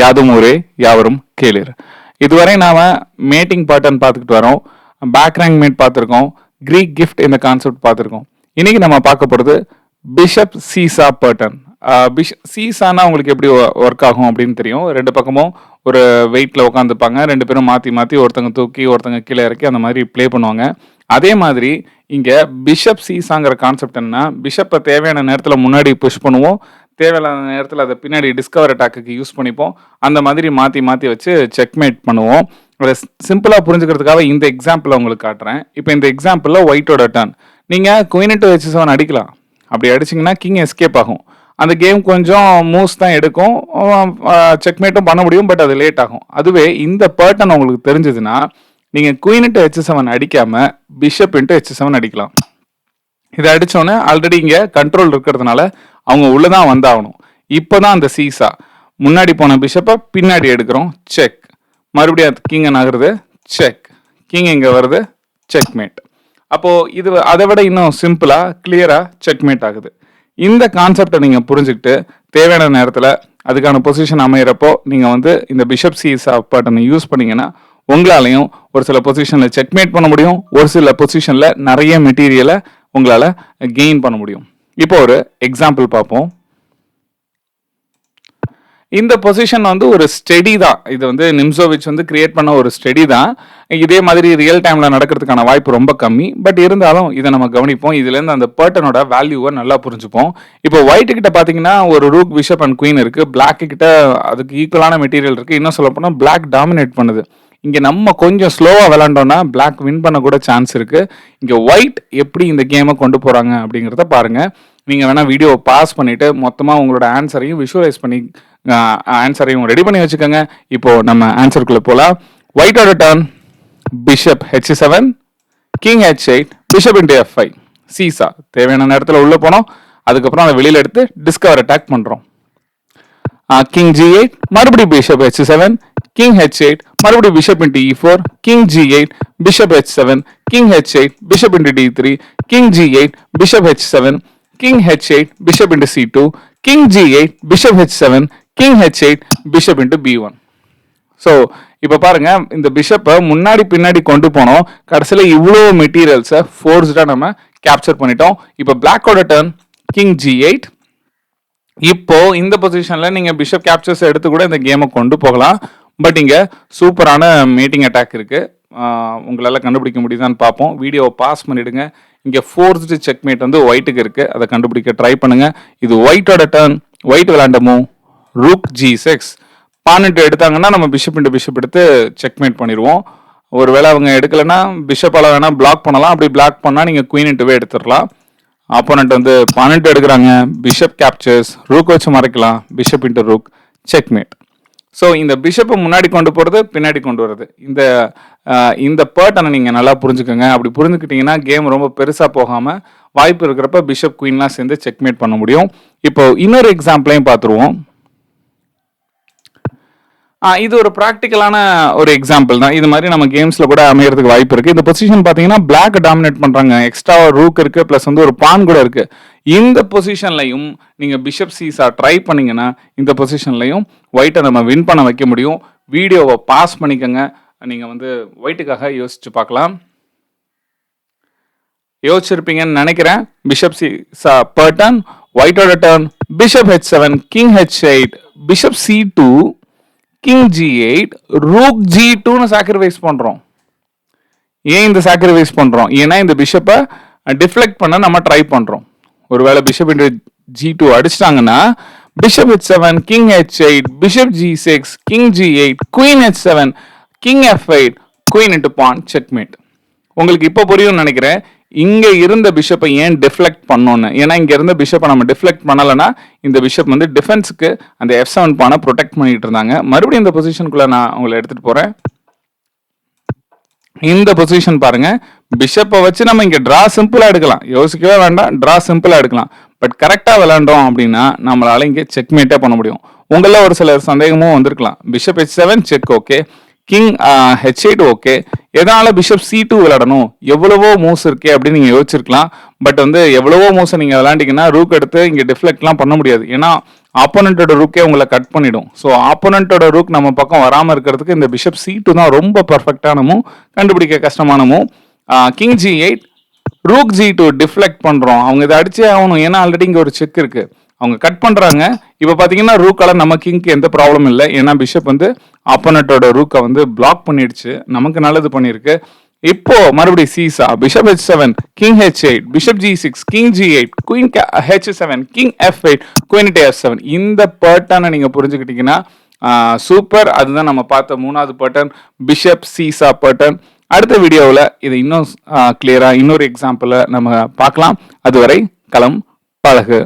யாதும் ஊரே யாவரும் கேளிர். இதுவரை நாம மேட்டிங் பேட்டர்ன் பார்த்துக்கிட்டு வரோம். பேக் ரேங்க் மேட் பார்த்துருக்கோம். கிரீக் கிஃப்ட் இந்த கான்செப்ட் பார்த்துருக்கோம். இன்னைக்கு நம்ம பார்க்க போகிறது பிஷப் சீசா பேட்டர்ன் பிஷ் சீசானா உங்களுக்கு எப்படி ஒர்க் ஆகும் அப்படின்னு தெரியும். ரெண்டு பக்கமும் ஒரு வெயிட்டில் உட்காந்துப்பாங்க ரெண்டு பேரும் மாற்றி மாற்றி ஒருத்தங்க தூக்கி ஒருத்தங்க கீழே இறக்கி அந்த மாதிரி ப்ளே பண்ணுவாங்க. அதே மாதிரி இங்கே பிஷப் சீசாங்கிற கான்செப்ட் என்ன பிஷப்பை தேவையான நேரத்தில் முன்னாடி புஷ் பண்ணுவோம். தேவையில்லாத நேரத்தில் அதை பின்னாடி டிஸ்கவர் அட்டாக்குக்கு யூஸ் பண்ணிப்போம். அந்த மாதிரி மாற்றி மாற்றி வச்சு செக்மேட் பண்ணுவோம். அதை சிம்பிளாக புரிஞ்சுக்கிறதுக்காக இந்த எக்ஸாம்பிளை உங்களுக்கு காட்டுறேன். இப்போ இந்த எக்ஸாம்பிளில் ஒயிட்டோட டர்ன் நீங்கள் குயின் டு ஹெச் செவன் அடிக்கலாம். அப்படி அடிச்சிங்கன்னா கிங் எஸ்கேப் ஆகும். அந்த கேம் கொஞ்சம் மூவ்ஸ் தான் எடுக்கும். செக்மேட்டும் பண்ண முடியும் பட் அது லேட் ஆகும். அதுவே இந்த பேட்டர்ன் உங்களுக்கு தெரிஞ்சதுன்னா நீங்கள் குயின் இன்ட்டு ஹெச் செவன் அடிக்காமல் பிஷப் இன்ட்டு ஹெச் செவன் அடிக்கலாம். இதை அடித்தோன்னே ஆல்ரெடி இங்கே கண்ட்ரோல் இருக்கிறதுனால அவங்க உள்ளே தான் வந்தாகணும். இப்போ தான் அந்த சீசா. முன்னாடி போன பிஷப்பை பின்னாடி எடுக்கிறோம். செக் மறுபடியும் கிங் நகருது செக் கிங் இங்கே வருது? செக்மேட் அப்போது இது அதை விட இன்னும் சிம்பிளாக கிளியராக செக்மேட் ஆகுது. இந்த கான்செப்டை நீங்கள் புரிஞ்சுக்கிட்டு தேவையான நேரத்தில் அதுக்கான பொசிஷன் அமையிறப்போ நீங்கள் வந்து இந்த பிஷப் சீசா பட்டனை யூஸ் பண்ணிங்கன்னா உங்களாலையும் ஒரு சில பொசிஷனில் செக்மேட் பண்ண முடியும். ஒரு சில பொசிஷனில் நிறைய மெட்டீரியலை உங்களால் கெயின் பண்ண முடியும். இப்போ ஒரு எக்ஸாம்பிள் பார்ப்போம். இந்த பொசிஷன் வந்து ஒரு ஸ்டெடி தான். இது வந்து நிம்சோவிச் வந்து கிரியேட் பண்ண ஒரு ஸ்டெடி தான். இதே மாதிரி ரியல் டைமில் நடக்கிறதுக்கான வாய்ப்பு ரொம்ப கம்மி. பட் இருந்தாலும் இதை நம்ம கவனிப்போம். இதுலேருந்து அந்த பேர்டனோட வேல்யூவை நல்லா புரிஞ்சுப்போம். இப்போ ஒயிட்டு கிட்ட பார்த்தீங்கன்னா ஒரு ரூக் பிஷப் அண்ட் குயின் இருக்குது பிளாக்கு கிட்ட அதுக்கு ஈக்குவலான மெட்டீரியல் இருக்குது இன்னும் சொல்ல போனால் பிளாக் டாமினேட் பண்ணுது. இங்கே நம்ம கொஞ்சம் ஸ்லோவாக விளாண்டோன்னா பிளாக் வின் பண்ண கூட சான்ஸ் இருக்குது இங்கே ஒயிட் எப்படி இந்த கேமை கொண்டு போகிறாங்க அப்படிங்கிறத பாருங்கள் நீங்கள் வேணால் வீடியோவை பாஸ் பண்ணிவிட்டு மொத்தமாக உங்களோட ஆன்சரையும் விஷுவலைஸ் பண்ணி ஆன்சரையும் ரெடி பண்ணி வச்சுக்கோங்க. இப்போது நம்ம ஆன்சருக்குள்ளே போகலாம் ஒயிட்டோட turn bishop H seven king H eight bishop into F five seesaw தேவையான நேரத்தில் உள்ளே போனோம். அதுக்கப்புறம் அதை வெளியில் எடுத்து டிஸ்கவர் அட்டாக் பண்ணுறோம் கிங் ஜி எயிட் மறுபடியும் bishop H seven king H eight மறுபடியும் bishop into E four king G eight bishop H seven king H eight bishop into D three king G eight bishop H seven king H eight bishop into C two king G eight bishop H seven king H eight bishop into B one so இப்போ பாருங்க இந்த பிஷப்பை முன்னாடி பின்னாடி கொண்டு போனோம். கடைசியில் இவ்வளோ மெட்டீரியல்ஸை ஃபோர்ஸ்டாக நம்ம கேப்சர் பண்ணிட்டோம். இப்போ பிளாக்கோட டர்ன் கிங் ஜி எயிட் இப்போ இந்த பொசிஷன்ல நீங்க பிஷப் கேப்சர்ஸ் எடுத்து கூட இந்த கேமை கொண்டு போகலாம். பட் இங்கே சூப்பரான மீட்டிங் அட்டாக் இருக்குது உங்களால் கண்டுபிடிக்க முடியுதான்னு பார்ப்போம். வீடியோவை பாஸ் பண்ணிவிடுங்க இங்கே ஃபோர்ஸ்டு செக்மேட் வந்து ஒயிட்டுக்கு இருக்குது அதை கண்டுபிடிக்க ட்ரை பண்ணுங்கள் இது ஒயிட்டோட டர்ன் ஒயிட் விளாண்டமோ ரூக் ஜி சிக்ஸ் பானிட்டு எடுத்தாங்கன்னா நம்ம பிஷப் இன்ட்டு பிஷப் எடுத்து செக்மேட் பண்ணிடுவோம். ஒருவேளை அவங்க எடுக்கலைன்னா பிஷப்பால் வேணால் பிளாக் பண்ணலாம். அப்படி பிளாக் பண்ணால் நீங்கள் குயின் இன்ட்டுவே எடுத்துடலாம். ஆப்போனண்ட் வந்து பன்னெண்டு எடுக்கிறாங்க. பிஷப் கேப்சர்ஸ் ரூக் வச்சு மறைக்கலாம். Bishop into rook checkmate so இந்த பிஷப்பை முன்னாடி கொண்டு போகிறது பின்னாடி கொண்டு வர்றது. இந்த இந்த பேர்ட்டனை நீங்கள் நல்லா புரிஞ்சுக்கோங்க. அப்படி புரிஞ்சுக்கிட்டிங்கன்னா கேம் ரொம்ப பெருசாக போகாமல் வாய்ப்பு இருக்கிறப்ப பிஷப் குயின்லாம் சேர்ந்து செக்மேட் பண்ண முடியும். இப்போ இன்னொரு எக்ஸாம்பிளையும் பார்த்துருவோம். இது ஒரு ப்ராக்டிக்கலான ஒரு எக்ஸாம்பிள் தான். இது மாதிரி நம்ம கேம்ஸ்ல கூட அமையறதுக்கு வாய்ப்பு இருக்கு. இந்த பொசிஷன் பாத்தீங்கன்னா பிளாக் டாமினேட் பண்றாங்க. எக்ஸ்ட்ரா ரூக் இருக்கு பிளஸ் வந்து ஒரு பான் கூட இருக்கு. இந்த பொசிஷன்லையும் நீங்க பிஷப் சீஸா ட்ரை பண்ணீங்கன்னா இந்த பொசிஷன்லையும் ஒயிட்டை நம்ம வின் பண்ண வைக்க முடியும். வீடியோவை பாஸ் பண்ணிக்கோங்க. நீங்க வந்து ஒயிட்டுக்காக யோசிச்சு பார்க்கலாம். யோசிச்சிருப்பீங்கன்னு நினைக்கிறேன். பிஷப் சி பர்டன் ஒயிட்டோட turn bishop H seven king H eight bishop C two king G eight rook G டூன்னு சாக்ரிஃபைஸ் பண்ணுறோம் ஏன் இந்த சாக்ரிஃபைஸ் பண்ணுறோம் ஏன்னா இந்த பிஷப்பை டிஃப்ளெக்ட் பண்ண நம்ம ட்ரை பண்ணுறோம் ஒருவேளை bishop into G two அடிச்சிட்டாங்கன்னா bishop H seven king H eight bishop G six king G eight queen H seven king F eight queen into pawn checkmate உங்களுக்கு இப்போ புரியும்னு நினைக்கிறேன். இங்கே இருந்த பிஷப்பை ஏன் டிஃப்ளெக்ட் பண்ணோன்னு? ஏன்னா இங்கே இருந்த பிஷப்பை நம்ம டிஃப்ளெக்ட் பண்ணலைன்னா இந்த பிஷப் வந்து டிஃபென்ஸுக்கு அந்த எஃப் செவன் பானை ப்ரொடெக்ட் பண்ணிட்டு இருந்தாங்க. மறுபடியும் இந்த பொசிஷனுக்குள்ளே நான் உங்களை எடுத்துகிட்டு போகிறேன் இந்த பொசிஷன் பாருங்க. பிஷப்பை வச்சு நம்ம இங்கே ட்ரா சிம்பிளாக எடுக்கலாம். யோசிக்கவே வேண்டாம். ட்ரா சிம்பிளாக எடுக்கலாம். பட் கரெக்டாக விளாண்டோம் அப்படின்னா நம்மளால இங்கே செக்மேட்டே பண்ண முடியும். உங்களில் ஒரு சிலர் சந்தேகமும் வந்திருக்கலாம். Bishop H seven check okay king H eight okay எதனால பிஷப் சி டூ விளையாடணும்? எவ்வளவோ மூவ்ஸ் இருக்கே அப்படின்னு நீங்க யோசிச்சிருக்கலாம். பட் வந்து எவ்வளவோ மூவ்ஸை நீங்க விளையாண்டீங்கன்னா ரூக் எடுத்து இங்க டிஃப்ளெக்ட்லாம் பண்ண முடியாது. ஏன்னா ஆப்போனண்ட்டோட ரூக்கே உங்களை கட் பண்ணிடும். ஸோ ஆப்போனண்ட்டோட ரூக் நம்ம பக்கம் வராமல் இருக்கிறதுக்கு இந்த பிஷப் சி டூ தான் ரொம்ப பர்ஃபெக்டானமும் கண்டுபிடிக்க கஷ்டமானமும் king G eight rook G two deflect பண்றோம். அவங்க இதை அடிச்சே ஆகணும். ஏன்னா ஆல்ரெடி இங்க ஒரு செக் இருக்கு. அவங்க கட் பண்ணுறாங்க இப்போ பார்த்தீங்கன்னா ரூக்கால நம்ம கிங்க்கு எந்த ப்ராப்ளம் இல்லை. ஏன்னா பிஷப் வந்து ஆப்போனட்டோட ரூக்கை வந்து பிளாக் பண்ணிடுச்சு. நமக்கு நல்லது பண்ணியிருக்கு. இப்போ மறுபடியும் seesaw bishop H seven king H eight bishop G six king G eight queen H seven king F eight queen F seven இந்த பேட்டர்னை நீங்கள் புரிஞ்சுக்கிட்டீங்கன்னா சூப்பர் அதுதான் நம்ம பார்த்த மூணாவது பேட்டர்ன் பிஷப் சீசா பேட்டர்ன் அடுத்த வீடியோவில் இதை இன்னும் கிளியராக இன்னொரு எக்ஸாம்பிளை நம்ம பார்க்கலாம். அதுவரை களம் பழகு.